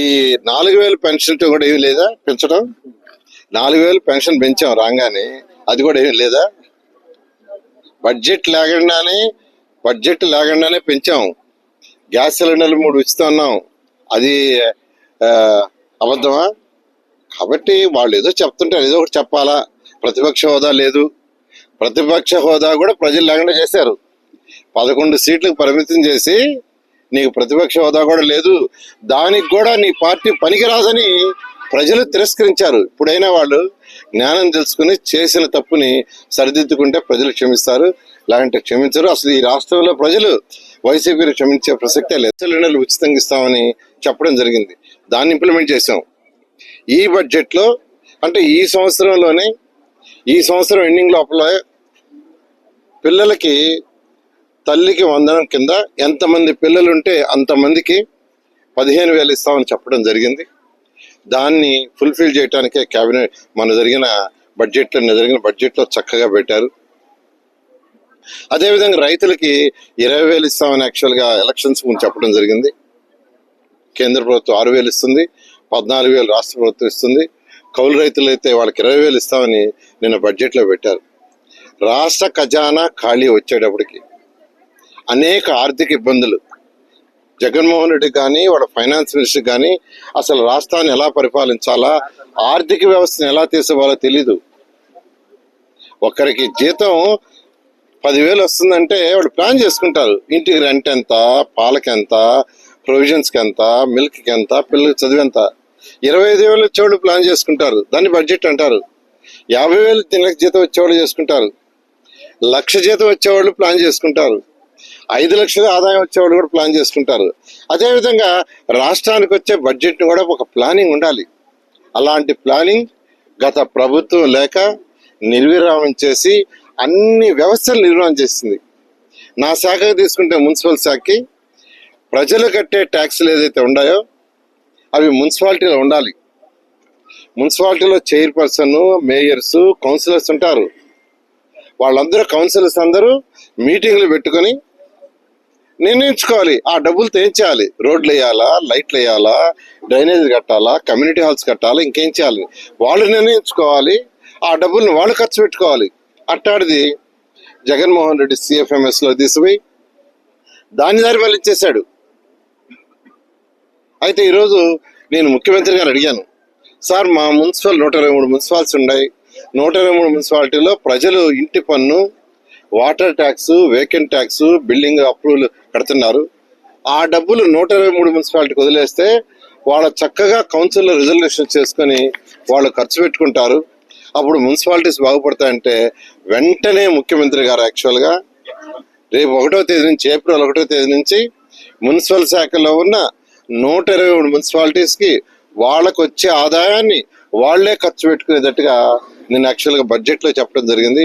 ఈ నాలుగు వేలు పెన్షన్ కూడా ఏమి లేదా? పెంచడం? నాలుగు వేలు పెన్షన్ పెంచాం రాగానే అది కూడా ఏమి లేదా? బడ్జెట్ లేకుండానే బడ్జెట్ లేకుండానే పెంచాం. గ్యాస్ సిలిండర్లు మూడు ఉచితం అది అబద్ధమా? కాబట్టి వాళ్ళు ఏదో చెప్తుంటారు ఏదో ఒకటి చెప్పాలా. ప్రతిపక్ష హోదా లేదు. ప్రతిపక్ష హోదా కూడా ప్రజలు లేకుండా చేశారు. పదకొండు సీట్లకు పరిమితం చేసి నీకు ప్రతిపక్ష హోదా కూడా లేదు. దానికి కూడా నీ పార్టీ పనికిరాదని ప్రజలు తిరస్కరించారు. ఇప్పుడైనా వాళ్ళు జ్ఞానం తెలుసుకుని చేసిన తప్పుని సరిదిద్దుకుంటే ప్రజలు క్షమిస్తారు. లేదంటే క్షమించరు. అసలు ఈ రాష్ట్రంలో ప్రజలు వైసీపీని క్షమించే ప్రసక్తే లేదు. సిలిండర్లు ఉచితంగా ఇస్తామని చెప్పడం జరిగింది. దాన్ని ఇంప్లిమెంట్ చేసాం ఈ బడ్జెట్లో అంటే ఈ సంవత్సరంలోనే ఈ సంవత్సరం ఎండింగ్ లోపల పిల్లలకి తల్లికి వందనం కింద ఎంతమంది పిల్లలు ఉంటే అంతమందికి పదిహేను వేలు ఇస్తామని చెప్పడం జరిగింది. దాన్ని ఫుల్ఫిల్ చేయడానికే క్యాబినెట్ మన జరిగిన బడ్జెట్లో జరిగిన బడ్జెట్లో చక్కగా పెట్టారు. అదేవిధంగా రైతులకి ఇరవై వేలు ఇస్తామని యాక్చువల్గా ఎలక్షన్స్ ముందు చెప్పడం జరిగింది. కేంద్ర ప్రభుత్వం ఆరు వేలు ఇస్తుంది పద్నాలుగు వేలు రాష్ట్ర ప్రభుత్వం ఇస్తుంది. కౌలు రైతులు అయితే వాళ్ళకి ఇరవై వేలు ఇస్తామని నిన్న బడ్జెట్లో పెట్టారు. రాష్ట్ర ఖజానా ఖాళీ వచ్చేటప్పటికి అనేక ఆర్థిక ఇబ్బందులు. జగన్మోహన్ రెడ్డి కానీ వాళ్ళ ఫైనాన్స్ మినిస్టర్ కానీ అసలు రాష్ట్రాన్ని ఎలా పరిపాలించాలా ఆర్థిక వ్యవస్థను ఎలా తీసుకోవాలో తెలీదు. ఒకరికి జీతం పదివేలు వస్తుందంటే వాళ్ళు ప్లాన్ చేసుకుంటారు. ఇంటికి రెంట్ ఎంత పాలకి ఎంత ప్రొవిజన్స్కి ఎంత మిల్క్కి ఎంత పిల్లలకి చదివెంత. ఎంత ఇరవై ఐదు వేలు వచ్చేవాళ్ళు ప్లాన్ చేసుకుంటారు. దాన్ని బడ్జెట్ అంటారు. యాభై వేలు తినక జీతం వచ్చేవాళ్ళు చేసుకుంటారు. లక్ష జీతం వచ్చేవాళ్ళు ప్లాన్ చేసుకుంటారు. ఐదు లక్షల ఆదాయం వచ్చేవాళ్ళు కూడా ప్లాన్ చేసుకుంటారు. అదేవిధంగా రాష్ట్రానికి వచ్చే బడ్జెట్ని కూడా ఒక ప్లానింగ్ ఉండాలి. అలాంటి ప్లానింగ్ గత ప్రభుత్వం లేక నిర్విరామం చేసి అన్ని వ్యవస్థలు నిర్వహణ చేసింది. నా శాఖకు తీసుకుంటే మున్సిపల్ శాఖకి ప్రజలు కట్టే ట్యాక్సులు ఏదైతే ఉన్నాయో అవి మున్సిపాలిటీలో ఉండాలి. మున్సిపాలిటీలో చైర్పర్సన్ మేయర్స్ కౌన్సిలర్స్ ఉంటారు. వాళ్ళందరూ కౌన్సిలర్స్ అందరూ మీటింగ్లు పెట్టుకొని నిర్ణయించుకోవాలి. ఆ డబ్బులతో ఏం చేయాలి రోడ్లు వేయాలా లైట్లు వేయాలా డ్రైనేజ్ కట్టాలా కమ్యూనిటీ హాల్స్ కట్టాలా ఇంకేం చేయాలి? వాళ్ళు నిర్ణయించుకోవాలి. ఆ డబ్బుల్ని వాళ్ళు ఖర్చు పెట్టుకోవాలి. అట్టాడిది జగన్మోహన్ రెడ్డి సిఎఫ్ఎంఎస్లో తీసిపోయి దాని దారి వాళ్ళు ఇచ్చేశాడు అయితే ఈరోజు నేను ముఖ్యమంత్రి గారు అడిగాను. సార్ మా మున్సిపల్ నూట ఇరవై మూడు మున్సిపాలిటీస్ ఉన్నాయి. నూట ఇరవై మూడు మున్సిపాలిటీలో ప్రజలు ఇంటి పన్ను water tax vacant tax building approval కడుతున్నారు. ఆ డబ్బులు నూట ఇరవై మూడు మున్సిపాలిటీకి వదిలేస్తే వాళ్ళ చక్కగా కౌన్సిల్లో రిజర్వేషన్ చేసుకొని వాళ్ళు ఖర్చు పెట్టుకుంటారు. అప్పుడు మున్సిపాలిటీస్ బాగుపడతాయంటే వెంటనే ముఖ్యమంత్రి గారు యాక్చువల్గా రేపు ఒకటో తేదీ నుంచి ఏప్రిల్ ఒకటో తేదీ నుంచి మున్సిపల్ శాఖలో ఉన్న నూట ఇరవై మూడు మున్సిపాలిటీస్కి వాళ్ళకు వచ్చే ఆదాయాన్ని వాళ్ళే ఖర్చు పెట్టుకునేటట్టుగా నేను యాక్చువల్గా బడ్జెట్లో చెప్పడం జరిగింది.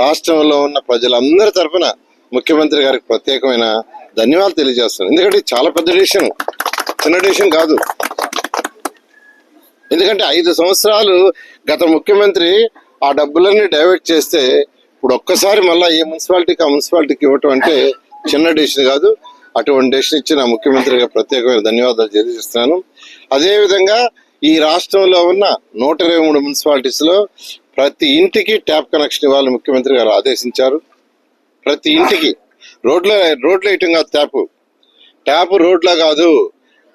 రాష్ట్రంలో ఉన్న ప్రజలందరి తరఫున ముఖ్యమంత్రి గారికి ప్రత్యేకమైన ధన్యవాదాలు తెలియజేస్తున్నాను. ఎందుకంటే చాలా పెద్ద డిసిషన్ చిన్న డిసిషన్ కాదు. ఎందుకంటే ఐదు సంవత్సరాలు గత ముఖ్యమంత్రి ఆ డబ్బులన్నీ డైవర్ట్ చేస్తే ఇప్పుడు ఒక్కసారి మళ్ళీ ఏ మున్సిపాలిటీకి ఆ మున్సిపాలిటీకి ఇవ్వటం అంటే చిన్న డిసిషన్ కాదు. అటువంటి డెసిషన్ ఇచ్చిన ముఖ్యమంత్రిగా ప్రత్యేకమైన ధన్యవాదాలు తెలియజేస్తున్నాను. అదేవిధంగా ఈ రాష్ట్రంలో ఉన్న నూట ఇరవై మూడు మున్సిపాలిటీస్లో ప్రతి ఇంటికి ట్యాప్ కనెక్షన్ ఇవ్వాలని ముఖ్యమంత్రి గారు ఆదేశించారు. ప్రతి ఇంటికి రోడ్ల రోడ్లు వేయటం కాదు ట్యాప్ ట్యాప్ రోడ్లో కాదు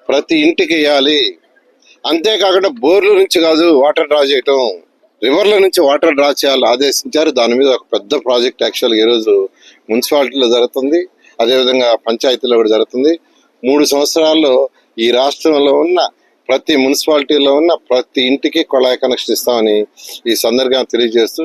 ప్రతి ఇంటికి వేయాలి అంతేకాకుండా బోర్ల నుంచి కాదు వాటర్ డ్రా చేయటం. రివర్ల నుంచి వాటర్ డ్రా చేయాలని ఆదేశించారు. దాని మీద ఒక పెద్ద ప్రాజెక్ట్ యాక్చువల్గా ఈరోజు మున్సిపాలిటీలో జరుగుతుంది. అదేవిధంగా పంచాయతీలో కూడా జరుగుతుంది. మూడు సంవత్సరాల్లో ఈ రాష్ట్రంలో ఉన్న ప్రతి మున్సిపాలిటీలో ఉన్న ప్రతి ఇంటికి కొళాయి కనెక్షన్ ఇస్తామని ఈ సందర్భంగా తెలియజేస్తూ